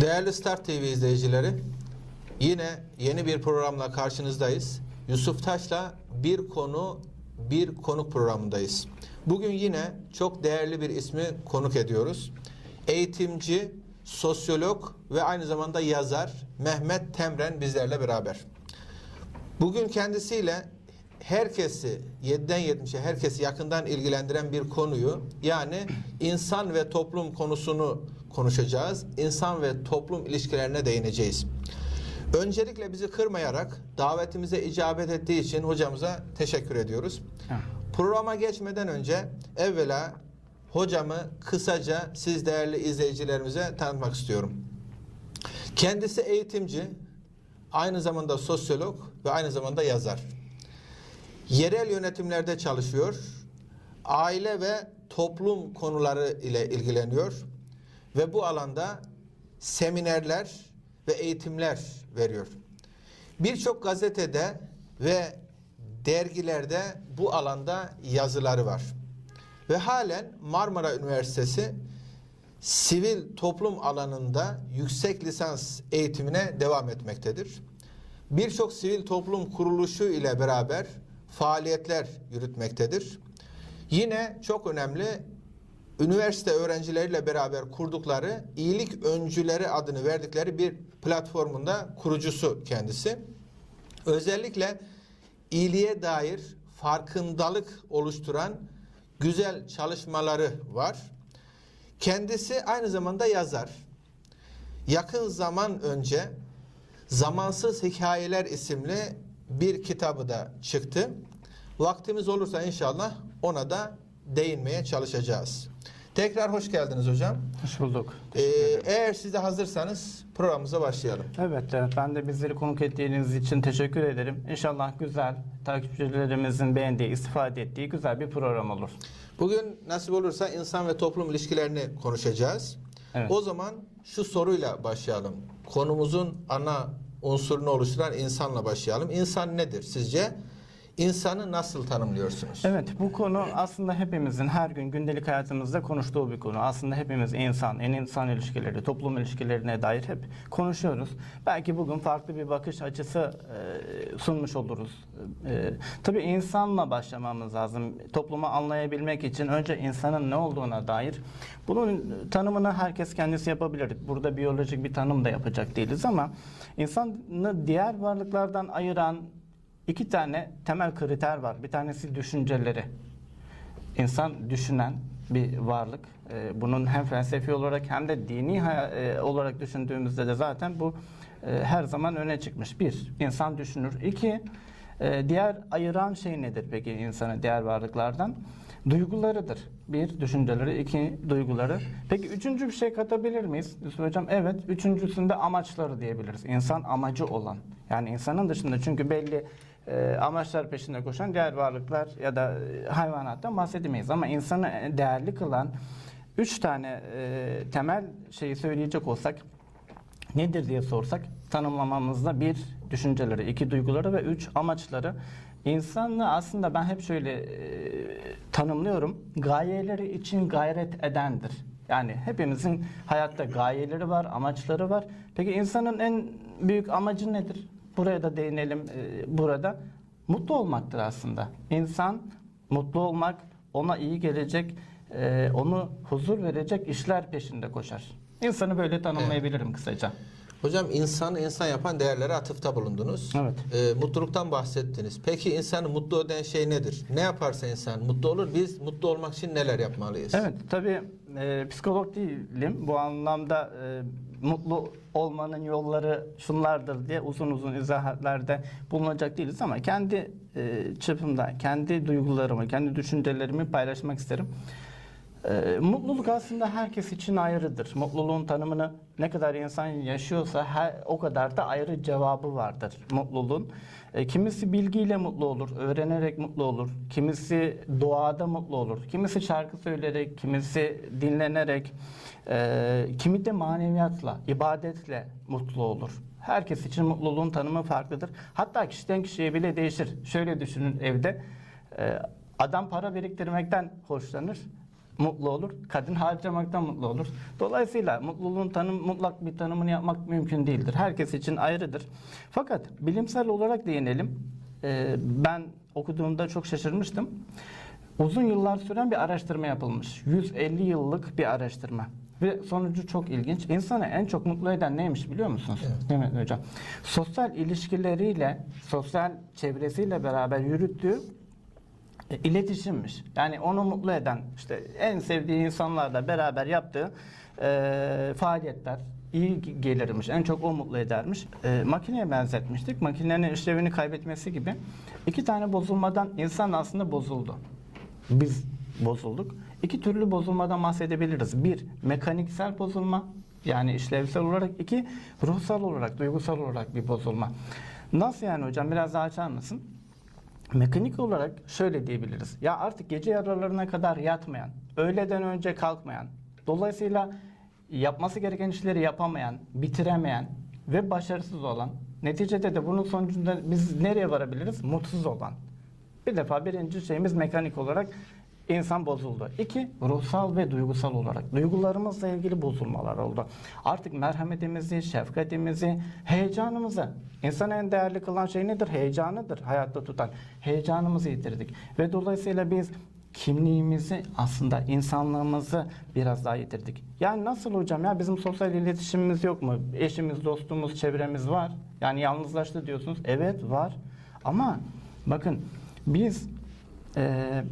Değerli Start TV izleyicileri, yine yeni bir programla karşınızdayız. Yusuf Taş'la bir konu, bir konuk programındayız. Bugün yine çok değerli bir ismi konuk ediyoruz. Eğitimci, sosyolog ve aynı zamanda yazar Mehmet Temren bizlerle beraber. Bugün kendisiyle herkesi 7'den 70'e herkesi yakından ilgilendiren bir konuyu yani insan ve toplum konusunu konuşacağız. İnsan ve toplum ilişkilerine değineceğiz. Öncelikle bizi kırmayarak davetimize icabet ettiği için hocamıza teşekkür ediyoruz. Programa geçmeden önce evvela hocamı kısaca siz değerli izleyicilerimize tanıtmak istiyorum. Kendisi eğitimci, aynı zamanda sosyolog ve aynı zamanda yazar. Yerel yönetimlerde çalışıyor. Aile ve toplum konuları ile ilgileniyor ve bu alanda seminerler ve eğitimler veriyor. Birçok gazetede ve dergilerde bu alanda yazıları var. Ve halen Marmara Üniversitesi sivil toplum alanında yüksek lisans eğitimine devam etmektedir. Birçok sivil toplum kuruluşu ile beraber faaliyetler yürütmektedir. Yine çok önemli üniversite öğrencileriyle beraber kurdukları iyilik öncüleri adını verdikleri bir platformunda kurucusu kendisi. Özellikle iyiliğe dair farkındalık oluşturan güzel çalışmaları var. Kendisi aynı zamanda yazar. Yakın zaman önce Zamansız Hikayeler isimli bir kitabı da çıktı. Vaktimiz olursa inşallah ona da değinmeye çalışacağız. Tekrar hoş geldiniz hocam. Hoş bulduk. Ee, eğer siz de hazırsanız programımıza başlayalım. Evet, evet, ben de bizleri konuk ettiğiniz için teşekkür ederim. İnşallah güzel, takipçilerimizin beğendiği, istifade ettiği güzel bir program olur. Bugün nasip olursa insan ve toplum ilişkilerini konuşacağız. Evet. O zaman şu soruyla başlayalım. Konumuzun ana unsurunu oluşturan insanla başlayalım. İnsan nedir sizce? İnsanı nasıl tanımlıyorsunuz? Evet, bu konu aslında hepimizin her gün gündelik hayatımızda konuştuğu bir konu. Aslında hepimiz insan, en insan ilişkileri, toplum ilişkilerine dair hep konuşuyoruz. Belki bugün farklı bir bakış açısı e, sunmuş oluruz. E, tabii insanla başlamamız lazım. Toplumu anlayabilmek için önce insanın ne olduğuna dair bunun tanımını herkes kendisi yapabilir. Burada biyolojik bir tanım da yapacak değiliz ama insanı diğer varlıklardan ayıran İki tane temel kriter var. Bir tanesi düşünceleri. İnsan düşünen bir varlık. Ee, Bunun hem felsefi olarak hem de dini e, olarak düşündüğümüzde de zaten bu e, her zaman öne çıkmış. Bir, insan düşünür. İki, e, diğer ayıran şey nedir peki insanı diğer varlıklardan? Duygularıdır. Bir, düşünceleri. iki duyguları. Peki üçüncü bir şey katabilir miyiz? Yusuf Hocam evet. Üçüncüsünde amaçları diyebiliriz. İnsan amacı olan. Yani insanın dışında çünkü belli e, amaçlar peşinde koşan diğer varlıklar ya da e, hayvanattan bahsedemeyiz. Ama insanı e, değerli kılan üç tane e, temel şeyi söyleyecek olsak nedir diye sorsak tanımlamamızda bir düşünceleri, iki duyguları ve üç amaçları. İnsanı aslında ben hep şöyle e, tanımlıyorum. Gayeleri için gayret edendir. Yani hepimizin hayatta gayeleri var, amaçları var. Peki insanın en büyük amacı nedir? Buraya da değinelim e, burada. Mutlu olmaktır aslında. İnsan mutlu olmak, ona iyi gelecek, e, onu huzur verecek işler peşinde koşar. İnsanı böyle tanımlayabilirim kısaca. Hocam insanı insan yapan değerlere atıfta bulundunuz. Evet. Ee, mutluluktan bahsettiniz. Peki insanı mutlu eden şey nedir? Ne yaparsa insan mutlu olur. Biz mutlu olmak için neler yapmalıyız? Evet, tabii e, psikolog değilim. Bu anlamda e, mutlu olmanın yolları şunlardır diye uzun uzun izahatlarda bulunacak değiliz ama kendi e, çapımda, kendi duygularımı, kendi düşüncelerimi paylaşmak isterim. E, mutluluk aslında herkes için ayrıdır. Mutluluğun tanımını ne kadar insan yaşıyorsa her, o kadar da ayrı cevabı vardır mutluluğun. E, kimisi bilgiyle mutlu olur, öğrenerek mutlu olur. Kimisi doğada mutlu olur. Kimisi şarkı söyleyerek, kimisi dinlenerek, e, kimi de maneviyatla, ibadetle mutlu olur. Herkes için mutluluğun tanımı farklıdır. Hatta kişiden kişiye bile değişir. Şöyle düşünün evde. e, adam para biriktirmekten hoşlanır. Mutlu olur, kadın harcamaktan mutlu olur. Dolayısıyla mutluluğun tanım, mutlak bir tanımını yapmak mümkün değildir. Herkes için ayrıdır. Fakat bilimsel olarak değinelim. Ee, ben okuduğumda çok şaşırmıştım. Uzun yıllar süren bir araştırma yapılmış. 150 yıllık bir araştırma. Ve sonucu çok ilginç. İnsanı en çok mutlu eden neymiş biliyor musunuz? Evet. Değil mi hocam? Sosyal ilişkileriyle, sosyal çevresiyle beraber yürüttüğü e, iletişimmiş. Yani onu mutlu eden, işte en sevdiği insanlarla beraber yaptığı e, faaliyetler iyi gelirmiş. En çok o mutlu edermiş. E, makineye benzetmiştik. Makinenin işlevini kaybetmesi gibi. iki tane bozulmadan insan aslında bozuldu. Biz bozulduk. İki türlü bozulmadan bahsedebiliriz. Bir, mekaniksel bozulma. Yani işlevsel olarak. iki ruhsal olarak, duygusal olarak bir bozulma. Nasıl yani hocam? Biraz daha açar mısın? Mekanik olarak şöyle diyebiliriz. Ya artık gece yarılarına kadar yatmayan, öğleden önce kalkmayan, dolayısıyla yapması gereken işleri yapamayan, bitiremeyen ve başarısız olan, neticede de bunun sonucunda biz nereye varabiliriz? Mutsuz olan. Bir defa birinci şeyimiz mekanik olarak insan bozuldu. İki, ruhsal ve duygusal olarak. Duygularımızla ilgili bozulmalar oldu. Artık merhametimizi, şefkatimizi, heyecanımızı. İnsanı en değerli kılan şey nedir? Heyecanıdır hayatta tutan. Heyecanımızı yitirdik. Ve dolayısıyla biz kimliğimizi aslında insanlığımızı biraz daha yitirdik. Yani nasıl hocam ya bizim sosyal iletişimimiz yok mu? Eşimiz, dostumuz, çevremiz var. Yani yalnızlaştı diyorsunuz. Evet var. Ama bakın biz eee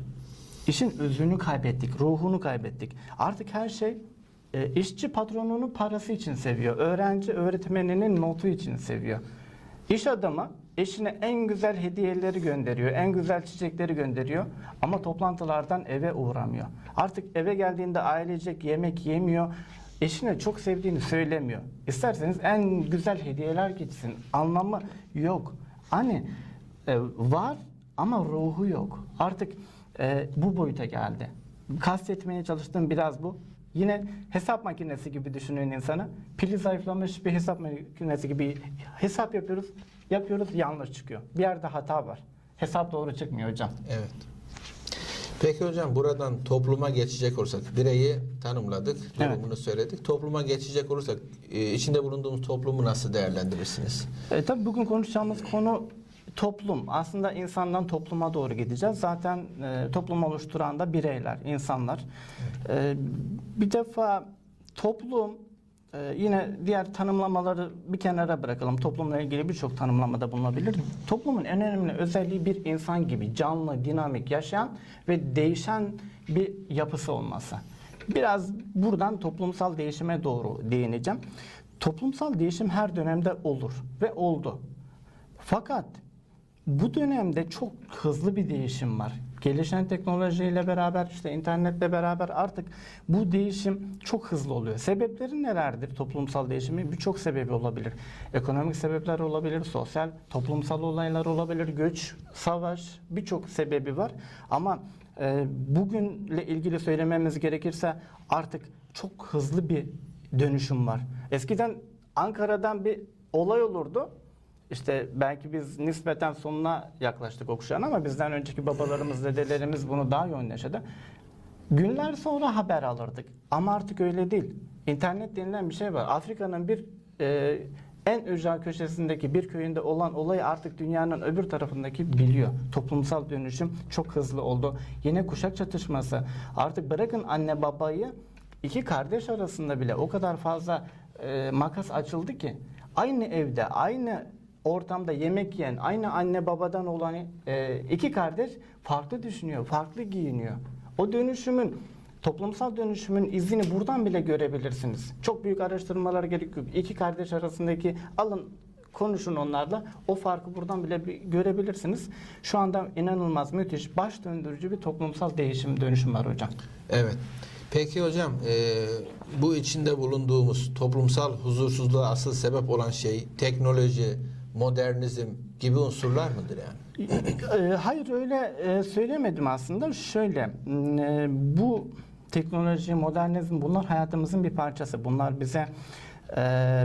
işin özünü kaybettik, ruhunu kaybettik. Artık her şey e, işçi patronunu parası için seviyor. Öğrenci öğretmeninin notu için seviyor. İş adamı eşine en güzel hediyeleri gönderiyor, en güzel çiçekleri gönderiyor ama toplantılardan eve uğramıyor. Artık eve geldiğinde ailecek yemek yemiyor. Eşine çok sevdiğini söylemiyor. İsterseniz en güzel hediyeler gitsin. Anlamı yok. Hani e, var ama ruhu yok. Artık e, bu boyuta geldi. Kastetmeye çalıştığım biraz bu. Yine hesap makinesi gibi düşünün insanı. Pili zayıflamış bir hesap makinesi gibi hesap yapıyoruz. Yapıyoruz yanlış çıkıyor. Bir yerde hata var. Hesap doğru çıkmıyor hocam. Evet. Peki hocam buradan topluma geçecek olursak bireyi tanımladık, Evet. durumunu söyledik. Topluma geçecek olursak e, içinde bulunduğumuz toplumu nasıl değerlendirirsiniz? E, tabii bugün konuşacağımız konu toplum. Aslında insandan topluma doğru gideceğiz. Zaten e, toplum oluşturan da bireyler, insanlar. E, bir defa toplum e, yine diğer tanımlamaları bir kenara bırakalım. Toplumla ilgili birçok tanımlamada bulunabilir. Toplumun en önemli özelliği bir insan gibi canlı, dinamik, yaşayan ve değişen bir yapısı olması. Biraz buradan toplumsal değişime doğru değineceğim. Toplumsal değişim her dönemde olur ve oldu. Fakat bu dönemde çok hızlı bir değişim var. Gelişen teknolojiyle beraber işte internetle beraber artık bu değişim çok hızlı oluyor. Sebepleri nelerdir toplumsal değişimi? Birçok sebebi olabilir. Ekonomik sebepler olabilir, sosyal, toplumsal olaylar olabilir, göç, savaş birçok sebebi var. Ama e, bugünle ilgili söylememiz gerekirse artık çok hızlı bir dönüşüm var. Eskiden Ankara'dan bir olay olurdu. İşte belki biz nispeten sonuna yaklaştık o kuşağın ama bizden önceki babalarımız, dedelerimiz bunu daha yoğun yaşadı. Günler sonra haber alırdık. Ama artık öyle değil. İnternet denilen bir şey var. Afrika'nın bir e, en ücra köşesindeki bir köyünde olan olayı artık dünyanın öbür tarafındaki biliyor. Toplumsal dönüşüm çok hızlı oldu. Yine kuşak çatışması. Artık bırakın anne babayı iki kardeş arasında bile o kadar fazla e, makas açıldı ki aynı evde, aynı ortamda yemek yiyen, aynı anne babadan olan e, iki kardeş farklı düşünüyor, farklı giyiniyor. O dönüşümün toplumsal dönüşümün izini buradan bile görebilirsiniz. Çok büyük araştırmalar gerek yok. İki kardeş arasındaki alın konuşun onlarla. O farkı buradan bile görebilirsiniz. Şu anda inanılmaz müthiş baş döndürücü bir toplumsal değişim dönüşüm var hocam. Evet. Peki hocam e, bu içinde bulunduğumuz toplumsal huzursuzluğa asıl sebep olan şey teknoloji, modernizm gibi unsurlar mıdır yani? E, Hayır öyle e, söylemedim aslında. Şöyle e, bu teknoloji, modernizm bunlar hayatımızın bir parçası. Bunlar bize e,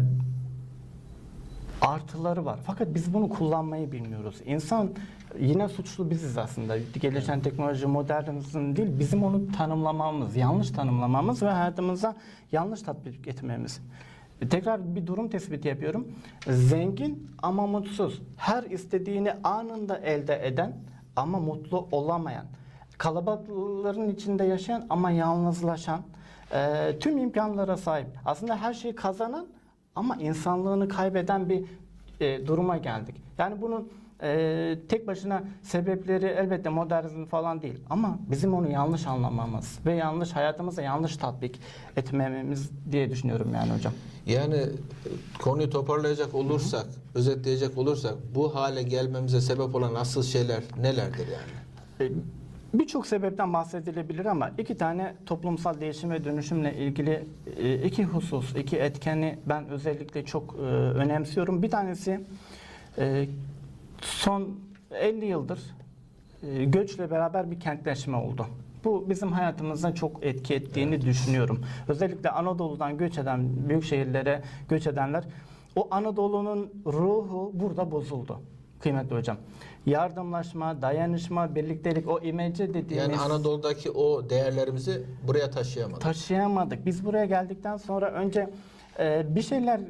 artıları var. Fakat biz bunu kullanmayı bilmiyoruz. İnsan yine suçlu biziz aslında. Gelişen teknoloji modernizm değil, bizim onu tanımlamamız, yanlış tanımlamamız ve hayatımıza yanlış tatbik etmemiz. E, Tekrar bir durum tespiti yapıyorum. Zengin ama mutsuz. Her istediğini anında elde eden ama mutlu olamayan. Kalabalıkların içinde yaşayan ama yalnızlaşan. e, tüm imkanlara sahip. Aslında her şeyi kazanan ama insanlığını kaybeden bir e, duruma geldik. Yani bunun e, tek başına sebepleri elbette modernizm falan değil ama bizim onu yanlış anlamamız ve yanlış hayatımıza yanlış tatbik etmememiz diye düşünüyorum yani hocam. Yani e, konuyu toparlayacak olursak, özetleyecek olursak bu hale gelmemize sebep olan asıl şeyler nelerdir yani? E, Birçok sebepten bahsedilebilir ama iki tane toplumsal değişim ve dönüşümle ilgili e, iki husus, iki etkeni ben özellikle çok e, önemsiyorum. Bir tanesi son 50 yıldır e, göçle beraber bir kentleşme oldu. Bu bizim hayatımıza çok etki ettiğini düşünüyorum. Özellikle Anadolu'dan göç eden büyük şehirlere göç edenler o Anadolu'nun ruhu burada bozuldu. Kıymetli hocam. Yardımlaşma, dayanışma, birliktelik o imece dediğimiz Yani Anadolu'daki o değerlerimizi buraya taşıyamadık. taşıyamadık. Biz buraya geldikten sonra önce bir şeyler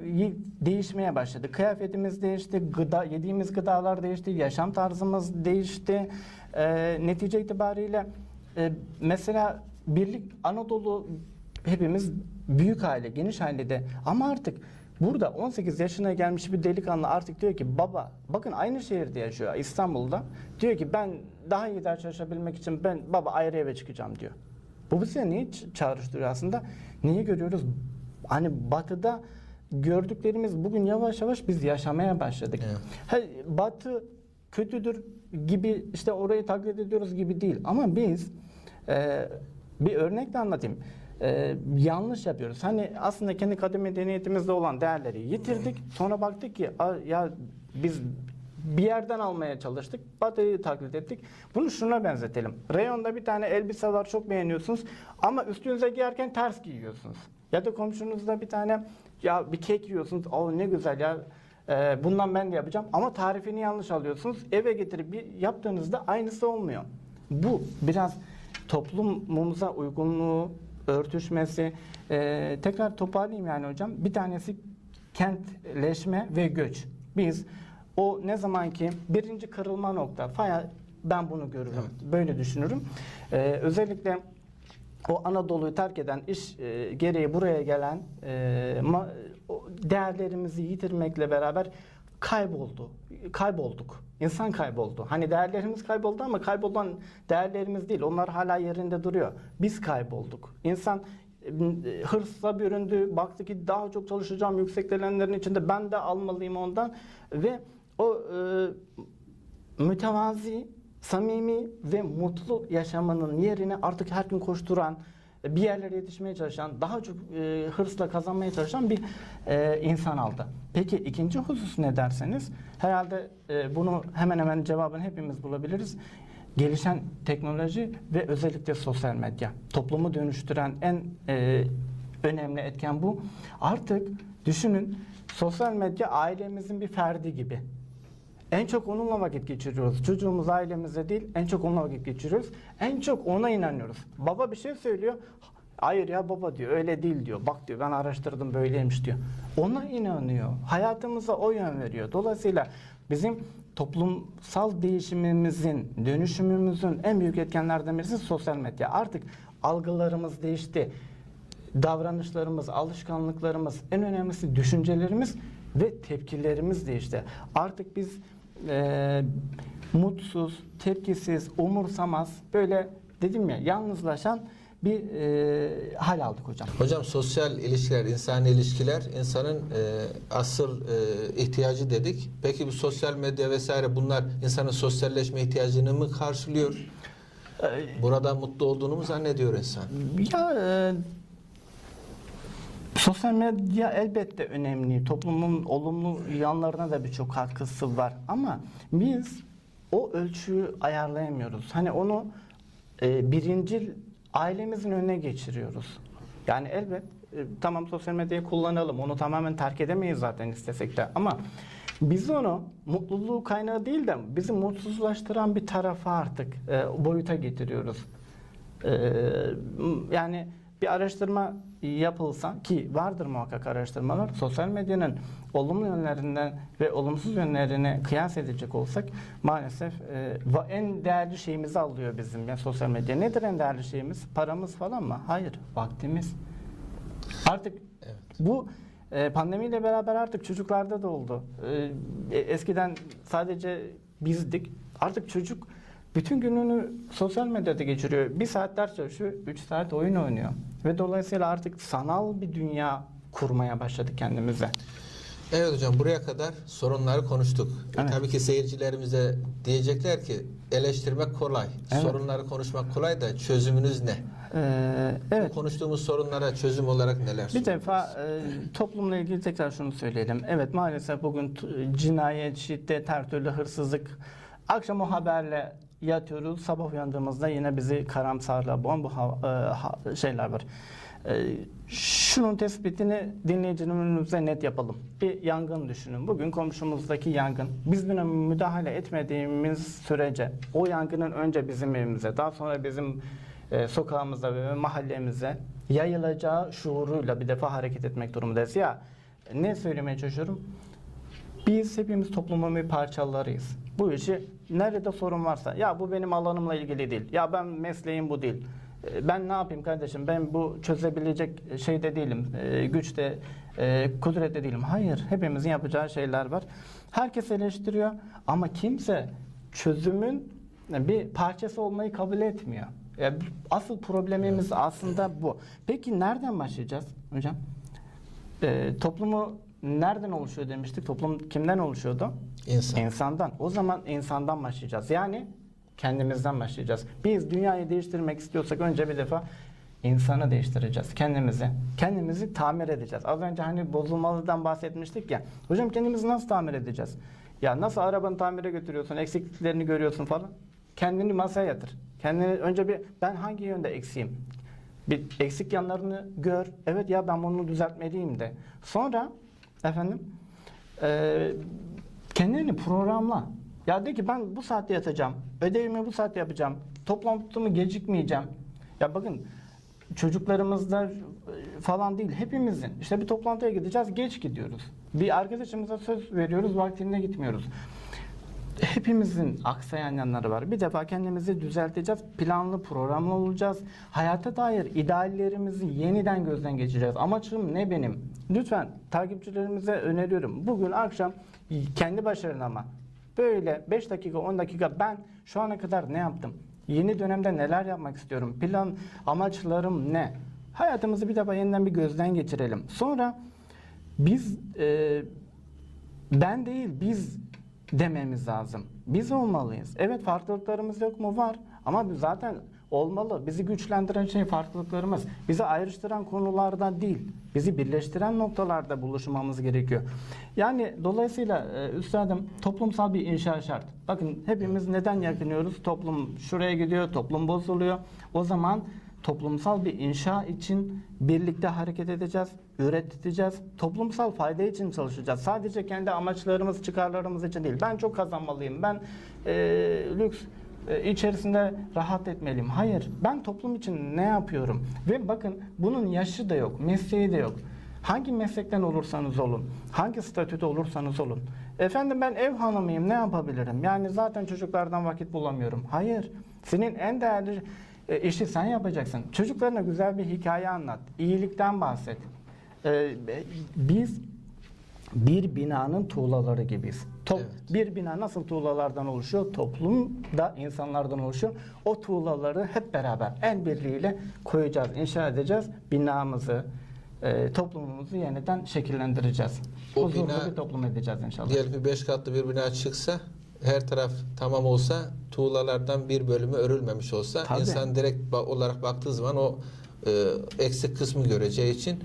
değişmeye başladı. Kıyafetimiz değişti, gıda yediğimiz gıdalar değişti, yaşam tarzımız değişti. E, netice itibariyle e, mesela birlik Anadolu hepimiz büyük aile, geniş ailede ama artık burada 18 yaşına gelmiş bir delikanlı artık diyor ki baba bakın aynı şehirde yaşıyor İstanbul'da. Diyor ki ben daha iyi ders çalışabilmek için ben baba ayrı eve çıkacağım diyor. Bu bize niye çağrıştırıyor aslında? Neyi görüyoruz? Hani batıda gördüklerimiz bugün yavaş yavaş biz yaşamaya başladık. Evet. Ha, batı kötüdür gibi işte orayı taklit ediyoruz gibi değil. Ama biz e, bir örnekle anlatayım. E, yanlış yapıyoruz. Hani aslında kendi kadim medeniyetimizde olan değerleri yitirdik. Sonra baktık ki "Aa, ya biz bir yerden almaya çalıştık. Batı'yı taklit ettik. Bunu şuna benzetelim. Reyonda bir tane elbise var çok beğeniyorsunuz ama üstünüze giyerken ters giyiyorsunuz. Ya da komşunuzda bir tane ya bir kek yiyorsunuz. O ne güzel ya. Ee, bundan ben de yapacağım ama tarifini yanlış alıyorsunuz. Eve getirip bir yaptığınızda aynısı olmuyor. Bu biraz toplumumuza uygunluğu, örtüşmesi. Ee, tekrar toparlayayım yani hocam. Bir tanesi kentleşme ve göç. Biz o ne zaman ki birinci kırılma nokta, faya ben bunu görürüm, böyle düşünürüm. Ee, özellikle o Anadolu'yu terk eden iş e, gereği buraya gelen e, ma- değerlerimizi yitirmekle beraber kayboldu. Kaybolduk. İnsan kayboldu. Hani değerlerimiz kayboldu ama kaybolan değerlerimiz değil. Onlar hala yerinde duruyor. Biz kaybolduk. İnsan e, hırsla büründü. Baktı ki daha çok çalışacağım yükseklenenlerin içinde ben de almalıyım ondan ve o e, mütevazi, samimi ve mutlu yaşamanın yerine artık her gün koşturan, bir yerlere yetişmeye çalışan, daha çok e, hırsla kazanmaya çalışan bir e, insan aldı. Peki ikinci husus ne derseniz, herhalde e, bunu hemen hemen cevabını hepimiz bulabiliriz. Gelişen teknoloji ve özellikle sosyal medya. Toplumu dönüştüren en e, önemli etken bu. Artık düşünün sosyal medya ailemizin bir ferdi gibi. En çok onunla vakit geçiriyoruz. Çocuğumuz ailemizle değil, en çok onunla vakit geçiriyoruz. En çok ona inanıyoruz. Baba bir şey söylüyor. Hayır ya baba diyor, öyle değil diyor. Bak diyor, ben araştırdım böyleymiş diyor. Ona inanıyor. Hayatımıza o yön veriyor. Dolayısıyla bizim toplumsal değişimimizin, dönüşümümüzün en büyük etkenlerden birisi sosyal medya. Artık algılarımız değişti davranışlarımız, alışkanlıklarımız, en önemlisi düşüncelerimiz ve tepkilerimiz de işte. Artık biz e, mutsuz, tepkisiz, umursamaz, böyle dedim ya yalnızlaşan bir e, hal aldık hocam. Hocam sosyal ilişkiler, insani ilişkiler insanın e, asıl e, ihtiyacı dedik. Peki bu sosyal medya vesaire bunlar insanın sosyalleşme ihtiyacını mı karşılıyor? Burada mutlu olduğunu mu zannediyor insan? Ya e, sosyal medya elbette önemli. Toplumun olumlu yanlarına da birçok katkısı var. Ama biz o ölçüyü ayarlayamıyoruz. Hani onu e, birincil ailemizin önüne geçiriyoruz. Yani elbet e, tamam sosyal medyayı kullanalım. Onu tamamen terk edemeyiz zaten istesek de. Ama Biz onu mutluluğu kaynağı değil de bizi mutsuzlaştıran bir tarafa artık e, boyuta getiriyoruz. E, yani bir araştırma yapılsa ki vardır muhakkak araştırmalar sosyal medyanın olumlu yönlerinden ve olumsuz yönlerini kıyas edecek olsak maalesef e, en değerli şeyimizi alıyor bizim ya sosyal medya. Nedir en değerli şeyimiz? Paramız falan mı? Hayır. Vaktimiz. Artık Evet. bu e, pandemiyle beraber artık çocuklarda da oldu. E, eskiden sadece bizdik. Artık çocuk bütün gününü sosyal medyada geçiriyor. Bir saat ders çalışıyor, üç saat oyun oynuyor. Ve dolayısıyla artık sanal bir dünya kurmaya başladık kendimize. Evet hocam buraya kadar sorunları konuştuk. E, Evet. tabii ki seyircilerimize diyecekler ki eleştirmek kolay. Evet. Sorunları konuşmak kolay da çözümünüz ne? Ee, evet. Bu konuştuğumuz sorunlara çözüm olarak neler? Bir defa e, toplumla ilgili tekrar şunu söyleyelim. Evet maalesef bugün cinayet, şiddet, her türlü hırsızlık. Akşam o haberle yatıyoruz. Sabah uyandığımızda yine bizi karamsarla boğan bu e, şeyler var. E, şunun tespitini dinleyicinin önümüze net yapalım. Bir yangın düşünün. Bugün komşumuzdaki yangın. Biz buna müdahale etmediğimiz sürece o yangının önce bizim evimize, daha sonra bizim e, sokağımıza ve mahallemize yayılacağı şuuruyla bir defa hareket etmek durumundayız. Ya ne söylemeye çalışıyorum? Biz hepimiz toplumun bir parçalarıyız. Bu işi nerede sorun varsa ya bu benim alanımla ilgili değil. Ya ben mesleğim bu değil. E, Ben ne yapayım kardeşim? Ben bu çözebilecek şeyde değilim. E, güçte, e, kudrette değilim. Hayır. Hepimizin yapacağı şeyler var. Herkes eleştiriyor ama kimse çözümün bir parçası olmayı kabul etmiyor. Asıl problemimiz aslında bu. Peki nereden başlayacağız hocam? Ee, toplumu nereden oluşuyor demiştik? Toplum kimden oluşuyordu? İnsan. İnsandan. O zaman insandan başlayacağız. Yani kendimizden başlayacağız. Biz dünyayı değiştirmek istiyorsak önce bir defa insanı değiştireceğiz. Kendimizi. Kendimizi tamir edeceğiz. Az önce hani bozulmalıdan bahsetmiştik ya. Hocam kendimizi nasıl tamir edeceğiz? Ya nasıl arabanı tamire götürüyorsun, eksikliklerini görüyorsun falan. Kendini masaya yatır. Kendini önce bir ben hangi yönde eksiğim? Bir eksik yanlarını gör. Evet ya ben bunu düzeltmeliyim de. Sonra efendim eee kendini programla. Ya de ki ben bu saatte yatacağım. Ödevimi bu saatte yapacağım. Toplantımı gecikmeyeceğim. Ya bakın çocuklarımızda e, falan değil hepimizin. İşte bir toplantıya gideceğiz geç gidiyoruz. Bir arkadaşımıza söz veriyoruz vaktinde gitmiyoruz. Hepimizin aksayan yanları var. Bir defa kendimizi düzelteceğiz. Planlı, programlı olacağız. Hayata dair ideallerimizi yeniden gözden geçireceğiz. Amaçım ne benim? Lütfen takipçilerimize öneriyorum. Bugün akşam kendi başarınama böyle 5 dakika 10 dakika ben şu ana kadar ne yaptım? Yeni dönemde neler yapmak istiyorum? Plan, amaçlarım ne? Hayatımızı bir defa yeniden bir gözden geçirelim. Sonra biz e, ben değil biz dememiz lazım. Biz olmalıyız. Evet farklılıklarımız yok mu? Var. Ama zaten olmalı. Bizi güçlendiren şey farklılıklarımız. Bizi ayrıştıran konularda değil. Bizi birleştiren noktalarda buluşmamız gerekiyor. Yani dolayısıyla e, üstadım toplumsal bir inşa şart. Bakın hepimiz neden yakınıyoruz? Toplum şuraya gidiyor, toplum bozuluyor. O zaman toplumsal bir inşa için birlikte hareket edeceğiz, üreteceğiz. Toplumsal fayda için çalışacağız. Sadece kendi amaçlarımız, çıkarlarımız için değil. Ben çok kazanmalıyım, ben e, lüks e, içerisinde rahat etmeliyim. Hayır, ben toplum için ne yapıyorum? Ve bakın bunun yaşı da yok, mesleği de yok. Hangi meslekten olursanız olun, hangi statüde olursanız olun. Efendim ben ev hanımıyım, ne yapabilirim? Yani zaten çocuklardan vakit bulamıyorum. Hayır, senin en değerli e, işi sen yapacaksın. Çocuklarına güzel bir hikaye anlat. İyilikten bahset. E, biz bir binanın tuğlaları gibiyiz. Top, Evet. Bir bina nasıl tuğlalardan oluşuyor? Toplum da insanlardan oluşuyor. O tuğlaları hep beraber el birliğiyle koyacağız, inşa edeceğiz. Binamızı, e, toplumumuzu yeniden şekillendireceğiz. O Huzurlu bina- bir toplum edeceğiz inşallah. Diyelim ki 5 katlı bir bina çıksa her taraf tamam olsa tuğlalardan bir bölümü örülmemiş olsa Tabii. insan direkt olarak baktığı zaman o e, eksik kısmı göreceği için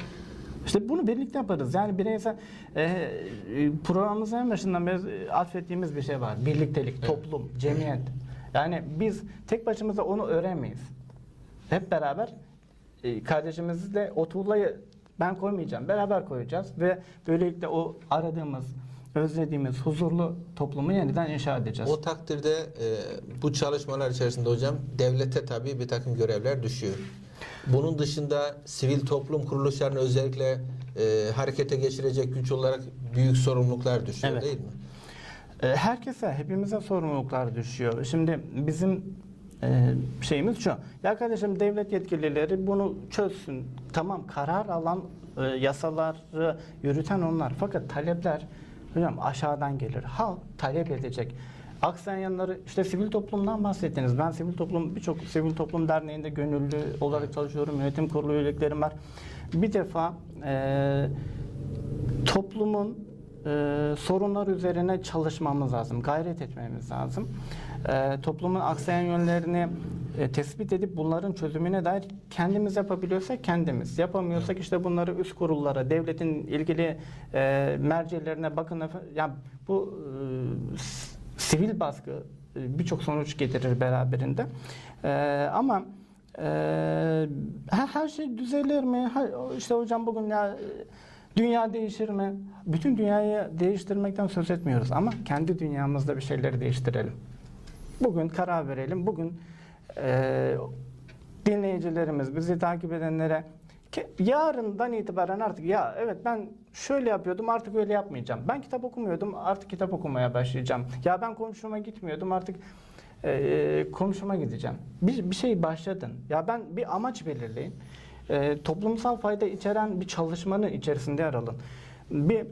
İşte bunu birlikte yaparız. Yani bireysel e, e, programımızın en başından beri e, atfettiğimiz bir şey var. Birliktelik, toplum, cemiyet. Yani biz tek başımıza onu öğrenemeyiz. Hep beraber e, kardeşimizle o tuğlayı ben koymayacağım. Beraber koyacağız ve böylelikle o aradığımız özlediğimiz huzurlu toplumu yeniden inşa edeceğiz. O takdirde e, bu çalışmalar içerisinde hocam devlete tabii bir takım görevler düşüyor. Bunun dışında sivil toplum kuruluşlarını özellikle e, harekete geçirecek güç olarak büyük sorumluluklar düşüyor Evet. değil mi? E, Herkese, hepimize sorumluluklar düşüyor. Şimdi bizim e, şeyimiz şu. Ya kardeşim devlet yetkilileri bunu çözsün. Tamam karar alan e, yasaları yürüten onlar. Fakat talepler hocam aşağıdan gelir. Halk talep edecek. Aksayanları işte sivil toplumdan bahsettiniz. Ben sivil toplum birçok sivil toplum derneğinde gönüllü olarak çalışıyorum. Yönetim kurulu üyeliklerim var. Bir defa e, toplumun e, sorunlar üzerine çalışmamız lazım, gayret etmemiz lazım. E, toplumun aksayan yönlerini e, tespit edip bunların çözümüne dair kendimiz yapabiliyorsak kendimiz, yapamıyorsak işte bunları üst kurullara, devletin ilgili e, mercilerine bakın. Ya bu e, sivil baskı e, birçok sonuç getirir beraberinde. E, ama e, her, şey düzelir mi? Ha, işte hocam bugün ya Dünya değişir mi? Bütün dünyayı değiştirmekten söz etmiyoruz ama kendi dünyamızda bir şeyleri değiştirelim. Bugün karar verelim. Bugün e, dinleyicilerimiz, bizi takip edenlere yarından itibaren artık ya evet ben şöyle yapıyordum artık öyle yapmayacağım. Ben kitap okumuyordum artık kitap okumaya başlayacağım. Ya ben komşuma gitmiyordum artık e, komşuma gideceğim. Bir, bir şey başladın. Ya ben bir amaç belirleyin. E, toplumsal fayda içeren bir çalışmanın içerisinde yer alın. Bir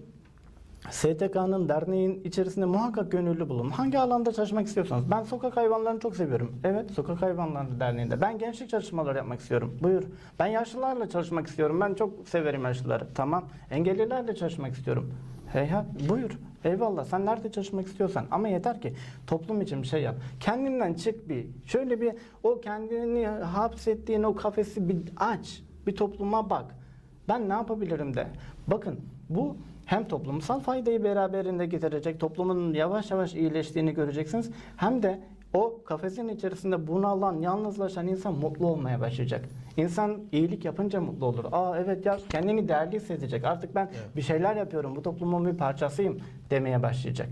STK'nın, derneğin içerisinde muhakkak gönüllü bulun. Hangi alanda çalışmak istiyorsanız. Ben sokak hayvanlarını çok seviyorum. Evet, Sokak Hayvanları Derneği'nde. Ben gençlik çalışmaları yapmak istiyorum. Buyur. Ben yaşlılarla çalışmak istiyorum. Ben çok severim yaşlıları. Tamam. Engellilerle çalışmak istiyorum. Heyhat, buyur. Eyvallah. Sen nerede çalışmak istiyorsan. Ama yeter ki toplum için bir şey yap. Kendinden çık bir. Şöyle bir o kendini hapsettiğin o kafesi bir aç. Bir topluma bak. Ben ne yapabilirim de. Bakın bu hem toplumsal faydayı beraberinde getirecek, toplumun yavaş yavaş iyileştiğini göreceksiniz. Hem de o kafesin içerisinde bunalan, yalnızlaşan insan mutlu olmaya başlayacak. İnsan iyilik yapınca mutlu olur. Aa evet ya kendini değerli hissedecek. Artık ben Evet. bir şeyler yapıyorum, bu toplumun bir parçasıyım demeye başlayacak.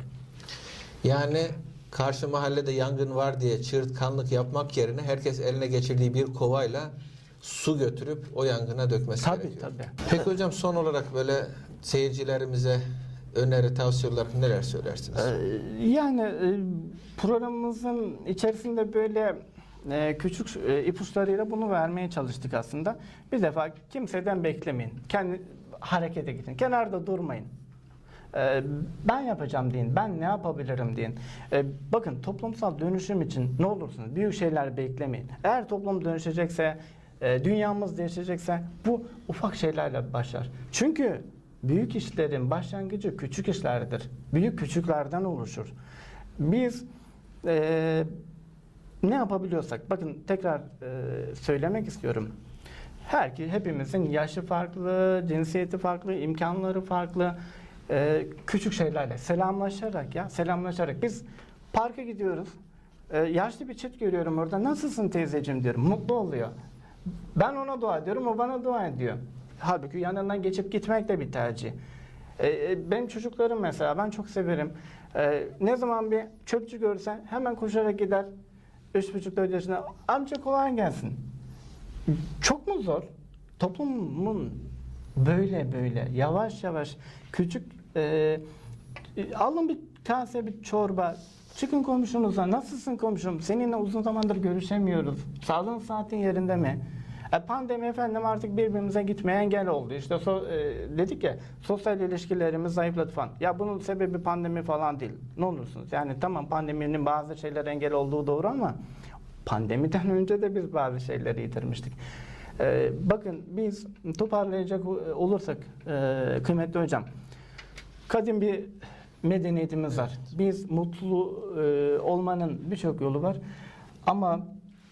Yani karşı mahallede yangın var diye çığırtkanlık yapmak yerine herkes eline geçirdiği bir kovayla su götürüp o yangına dökmesi Tabii gerekiyor. tabii. Peki hocam son olarak böyle seyircilerimize öneri, tavsiye olarak neler söylersiniz? Ee, Yani e, programımızın içerisinde böyle e, küçük e, ipuçlarıyla bunu vermeye çalıştık aslında. Bir defa kimseden beklemeyin. Kendi harekete gidin. Kenarda durmayın. Ben yapacağım deyin. Ben ne yapabilirim deyin. Bakın toplumsal dönüşüm için ne olursunuz büyük şeyler beklemeyin. Eğer toplum dönüşecekse, e, dünyamız değişecekse bu ufak şeylerle başlar. Çünkü büyük işlerin başlangıcı küçük işlerdir. Büyük küçüklerden oluşur. Biz e, ne yapabiliyorsak, bakın tekrar e, söylemek istiyorum. Her hepimizin yaşı farklı, cinsiyeti farklı, imkanları farklı. E, küçük şeylerle selamlaşarak ya selamlaşarak biz parka gidiyoruz. E, yaşlı bir çift görüyorum orada. Nasılsın teyzeciğim diyorum. Mutlu oluyor. Ben ona dua ediyorum, o bana dua ediyor. Halbuki yanından geçip gitmek de bir tercih. E, e, benim çocuklarım mesela ben çok severim. E, ne zaman bir çöpçü görse hemen koşarak gider. Üç buçuk dört yaşında amca kolay gelsin. Çok mu zor? Toplumun böyle böyle yavaş yavaş küçük e, alın bir kase bir çorba çıkın komşunuza nasılsın komşum seninle uzun zamandır görüşemiyoruz sağlığın saatin yerinde mi? E, pandemi efendim artık birbirimize gitmeye engel oldu. İşte so, e, dedik ya sosyal ilişkilerimiz zayıfladı falan. Ya bunun sebebi pandemi falan değil. Ne olursunuz? Yani tamam pandeminin bazı şeyler engel olduğu doğru ama pandemiden önce de biz bazı şeyleri yitirmiştik. E, bakın biz toparlayacak olursak e, kıymetli hocam kadim bir medeniyetimiz var. Biz mutlu e, olmanın birçok yolu var. Ama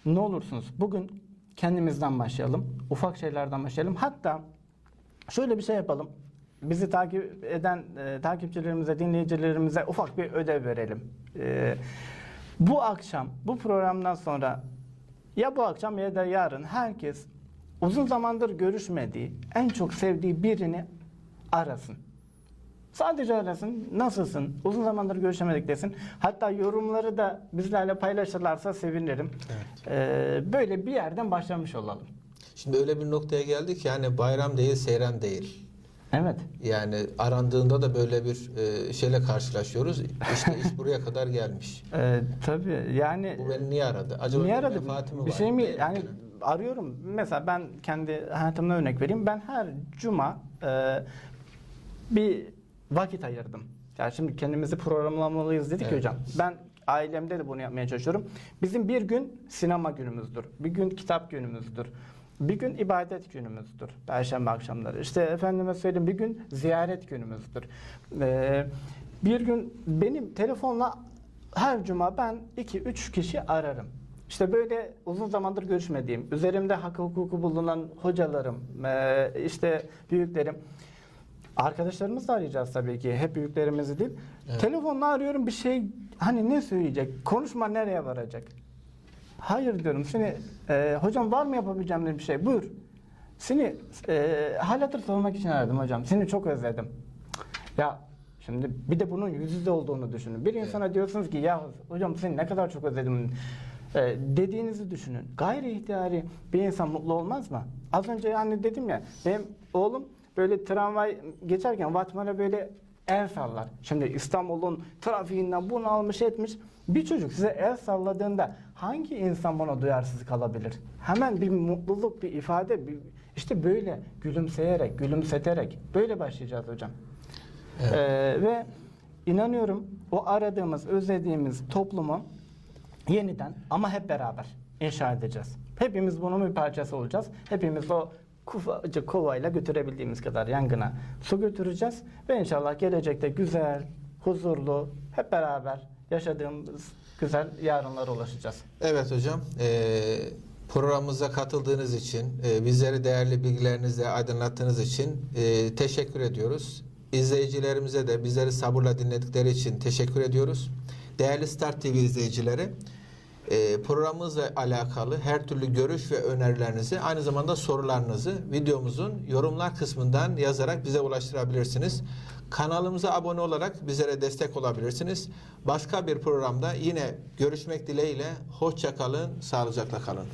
ne olursunuz bugün kendimizden başlayalım. Ufak şeylerden başlayalım. Hatta şöyle bir şey yapalım. Bizi takip eden e, takipçilerimize, dinleyicilerimize ufak bir ödev verelim. E, bu akşam, bu programdan sonra ya bu akşam ya da yarın herkes uzun zamandır görüşmediği, en çok sevdiği birini arasın. Sadece arasın, nasılsın, uzun zamandır görüşemedik desin. Hatta yorumları da bizlerle paylaşırlarsa sevinirim. Ee, böyle bir yerden başlamış olalım. Şimdi öyle bir noktaya geldik yani bayram değil seyran değil. Evet. Yani arandığında da böyle bir e, şeyle karşılaşıyoruz. İşte iş buraya kadar gelmiş. Ee, tabii yani Bu beni niye aradı? Acaba Niye aradı? mi Bir var? şey mi? Değil Yani arıyorum. Mesela ben kendi hayatımdan örnek vereyim. Ben her cuma e, bir vakit ayırdım. Yani şimdi kendimizi programlamalıyız dedik Evet. hocam. Ben ailemde de bunu yapmaya çalışıyorum. Bizim bir gün sinema günümüzdür. Bir gün kitap günümüzdür. Bir gün ibadet günümüzdür. Perşembe akşamları. İşte efendime söyleyeyim bir gün ziyaret günümüzdür. Ee, bir gün benim telefonla her cuma ben 2-3 kişi ararım. İşte böyle uzun zamandır görüşmediğim, üzerimde hak hukuku bulunan hocalarım, eee, işte büyüklerim, arkadaşlarımızı da arayacağız tabii ki, hep büyüklerimizi değil. Evet. Telefonla arıyorum bir şey, hani ne söyleyecek, konuşma nereye varacak? Hayır diyorum, seni, eee, hocam var mı yapabileceğim bir şey, buyur. Seni eee hal hatır sormak için aradım hocam, seni çok özledim. Ya şimdi bir de bunun yüz yüze olduğunu düşünün. Bir insana diyorsunuz ki ya hocam seni ne kadar çok özledim e, dediğinizi düşünün. Gayri ihtiyari bir insan mutlu olmaz mı? Az önce yani dedim ya benim oğlum böyle tramvay geçerken Vatman'a böyle el sallar. Şimdi İstanbul'un trafiğinden bunu almış etmiş. Bir çocuk size el salladığında hangi insan buna duyarsız kalabilir? Hemen bir mutluluk, bir ifade, bir, işte böyle gülümseyerek, gülümseterek böyle başlayacağız hocam. Evet. Ee, ve inanıyorum o aradığımız, özlediğimiz toplumu yeniden ama hep beraber inşa edeceğiz. Hepimiz bunun bir parçası olacağız. Hepimiz o kufacık kovayla götürebildiğimiz kadar yangına su götüreceğiz. Ve inşallah gelecekte güzel, huzurlu, hep beraber yaşadığımız güzel yarınlara ulaşacağız. Evet hocam. Eee programımıza katıldığınız için, eee, bizleri değerli bilgilerinizle aydınlattığınız için eee, teşekkür ediyoruz. İzleyicilerimize de bizleri sabırla dinledikleri için teşekkür ediyoruz. Değerli Start TV izleyicileri, eee, programımızla alakalı her türlü görüş ve önerilerinizi, aynı zamanda sorularınızı videomuzun yorumlar kısmından yazarak bize ulaştırabilirsiniz. Kanalımıza abone olarak bizlere destek olabilirsiniz. Başka bir programda yine görüşmek dileğiyle. Hoşça kalın, sağlıcakla kalın.